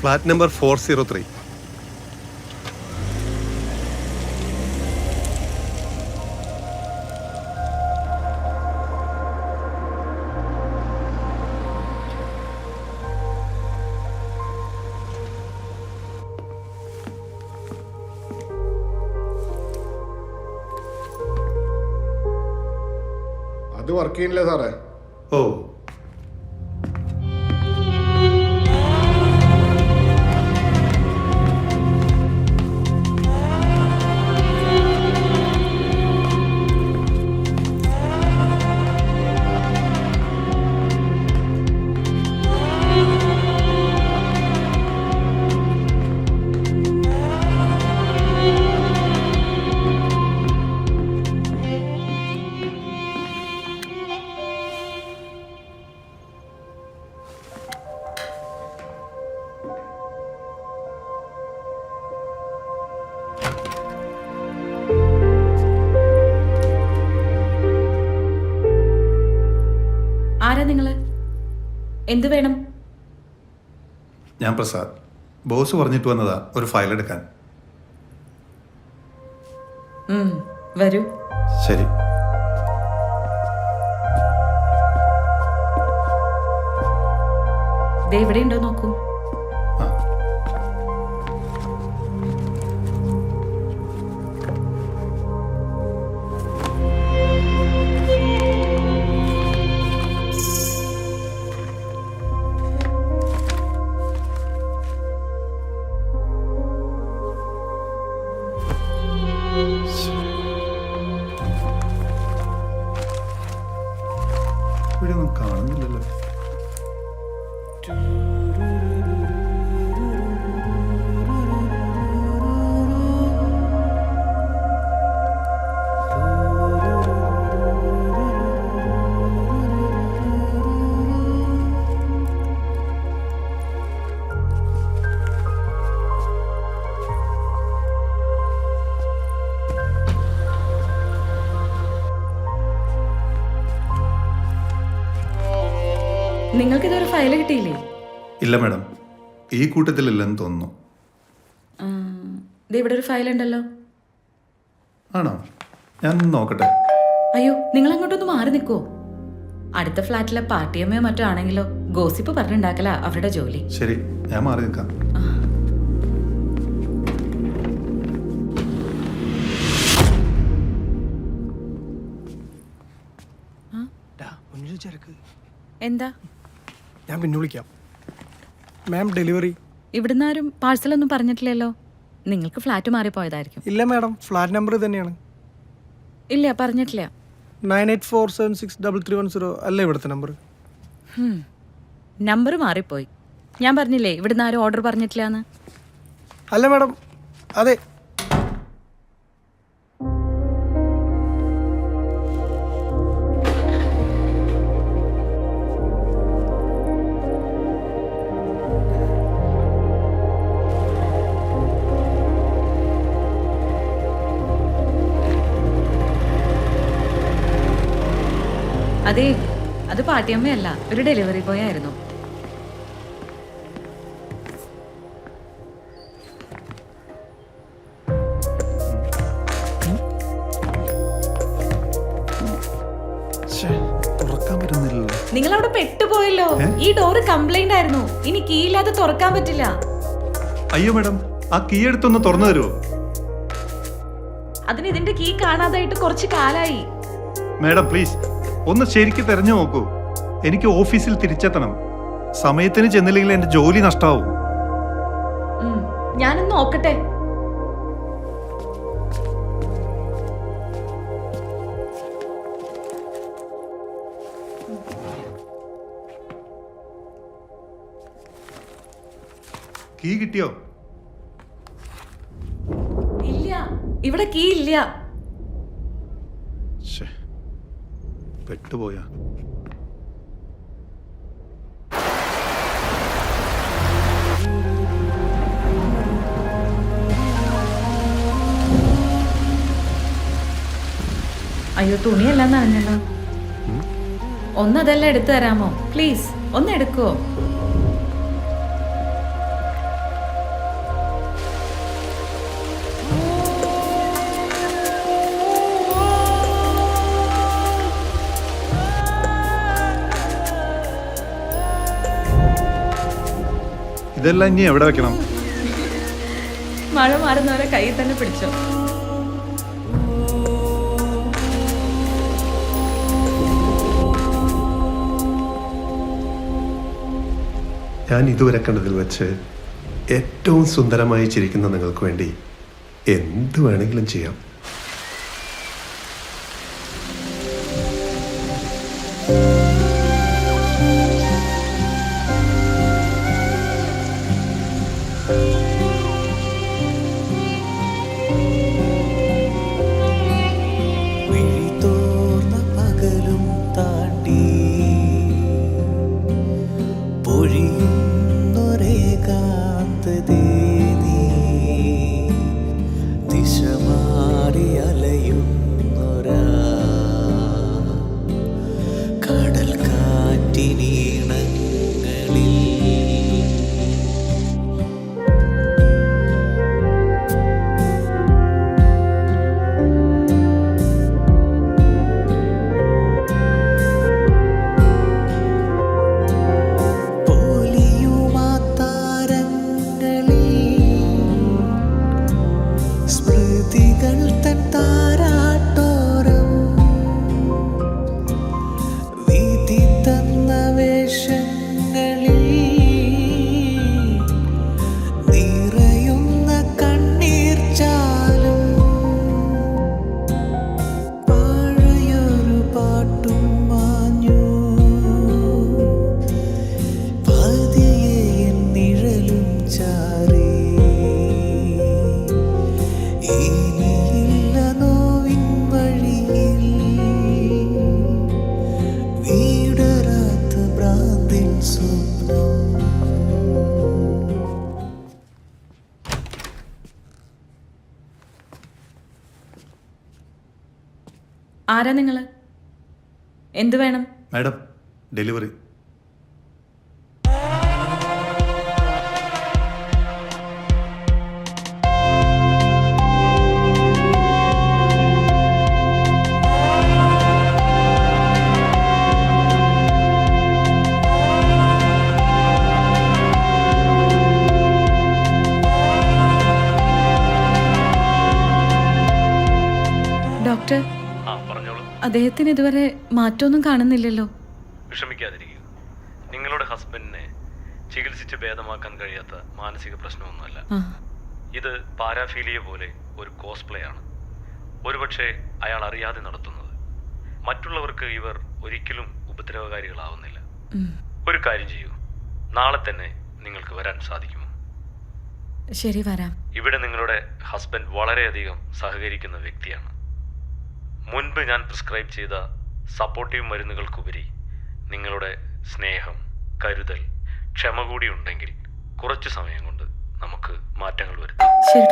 Flat number four zero three. അത് work ചെയ്യുന്നില്ല സാറേ? ഓ. എന്തു വേണം? ഞാൻ പ്രസാദ്. ബോസ് പറഞ്ഞിട്ട് വന്നതാ ഒരു ഫയൽ എടുക്കാൻ. വരൂ. ശരി. ദേ ഇവിടെ ഉണ്ടോ നോക്കൂ. നിങ്ങൾക്ക് ഇതൊരു ഫയൽ കിട്ടിയില്ലേ? ഇല്ല മാഡം. ഈ കൂട്ടത്തിലില്ലെന്ന് തോന്നുന്നു. ദേ ഇവിടെ ഒരു ഫയൽ ഉണ്ടല്ലോ. ആണോ? ഞാൻ നോക്കട്ടെ. അയ്യോ നിങ്ങൾ അങ്ങോട്ടൊന്ന് മാറി നിൽക്കുവോ? അടുത്ത ഫ്ലാറ്റിലെ പാർട്ടിയമ്മയോ മറ്റോ ആണെങ്കിലോ ഗോസിപ്പ് പറഞ്ഞുണ്ടാക്കല അവരുടെ ജോലി. ശരി ഞാൻ മാറി നിൽക്കാം. എന്താ? ഞാൻ പിന്നെ വിളിക്കാം. മാം ഡെലിവറി ഇവിടുന്ന് ആരും പാഴ്സലൊന്നും പറഞ്ഞിട്ടില്ലല്ലോ? നിങ്ങൾക്ക് ഫ്ലാറ്റ് മാറി പോയതായിരിക്കും ഇല്ല മാഡം ഫ്ലാറ്റ് നമ്പർ തന്നെയാണ്. ഇല്ല പറഞ്ഞിട്ടില്ല. Nine eight four seven six double three one zero അല്ലേ ഇവിടുത്തെ നമ്പർ നമ്പർ മാറിപ്പോയി. ഞാൻ പറഞ്ഞില്ലേ ഇവിടുന്ന് ആരും ഓർഡർ പറഞ്ഞിട്ടില്ല എന്ന് അല്ല മാഡം അതെ അതെ അത് പാട്ടിയമ്മയല്ല ഒരു ഡെലിവറി ബോയ് ആയിരുന്നു. നിങ്ങൾ അവിടെ പെട്ടുപോയല്ലോ. ഈ ഡോറ് കംപ്ലൈന്റ് ആയിരുന്നു. ഇനി കീ ഇല്ലാതെ തുറക്കാൻ പറ്റില്ല. അയ്യോ മാഡം ആ കീ എടുത്തൊന്ന് തുറന്നു തരുമോ അതിന് ഇതിന്റെ കീ കാണാതായിട്ട് കുറച്ച് കാലായി. മാഡം പ്ലീസ് ഒന്ന് ശരിക്ക് തെരഞ്ഞു നോക്കൂ. എനിക്ക് ഓഫീസിൽ തിരിച്ചെത്തണം. സമയത്തിന് ചെന്നില്ലെങ്കിൽ എന്റെ ജോലി നഷ്ടാവും. ഞാനൊന്ന് നോക്കട്ടെ. കീ കിട്ടിയോ? ഇല്ല ഇവിടെ കീ ഇല്ല. ശ്ശേ, പെട്ടുപോയാ. അയ്യോ തുണിയെല്ലാം നനഞ്ഞല്ലോ. ഒന്നതെല്ലാം എടുത്തു തരാമോ? പ്ലീസ് ഒന്ന് എടുക്കുവോ ഇതെല്ലാം ഇനി എവിടെ വെക്കണം? മഴ മാറുന്നവരെ കയ്യിൽ തന്നെ പിടിച്ചോ. ഞാൻ ഇതുവരെ കണ്ടതിൽ വെച്ച് ഏറ്റവും സുന്ദരമായി ചിരിക്കുന്ന നിങ്ങൾക്ക് വേണ്ടി എന്ത് വേണമെങ്കിലും ചെയ്യാം. സ്മൃതികൾ തൻ ആരാ നിങ്ങൾ എന്തു വേണം? Madam delivery. അദ്ദേഹത്തിന് ഇതുവരെ മാറ്റമൊന്നും കാണുന്നില്ലല്ലോ. വിഷമിക്കാതിരിക്കുക. നിങ്ങളുടെ ഹസ്ബൻഡിനെ ചികിത്സിച്ച് ഭേദമാക്കാൻ കഴിയാത്ത മാനസിക പ്രശ്നമൊന്നുമല്ല. ഇത് പാരാഫീലിയ പോലെ ഒരു കോസ്പ്ലേ ആണ് ഒരുപക്ഷെ അയാൾ അറിയാതെ നടത്തുന്നത്. മറ്റുള്ളവർക്ക് ഇവർ ഒരിക്കലും ഉപദ്രവകാരികളാവുന്നില്ല. ഒരു കാര്യം ചെയ്യൂ. നാളെ തന്നെ നിങ്ങൾക്ക് വരാൻ സാധിക്കുമോ? ശരി വരാം. ഇവിടെ നിങ്ങളുടെ ഹസ്ബൻഡ് വളരെയധികം സഹകരിക്കുന്ന വ്യക്തിയാണ്. മുൻപ് ഞാൻ പ്രിസ്ക്രൈബ് ചെയ്ത സപ്പോർട്ടീവ് മരുന്നുകൾക്കുപരി നിങ്ങളുടെ സ്നേഹം കരുതൽ ക്ഷമ കൂടി ഉണ്ടെങ്കിൽ കുറച്ചു സമയം കൊണ്ട് നമുക്ക് മാറ്റങ്ങൾ വരുത്താം. ശരി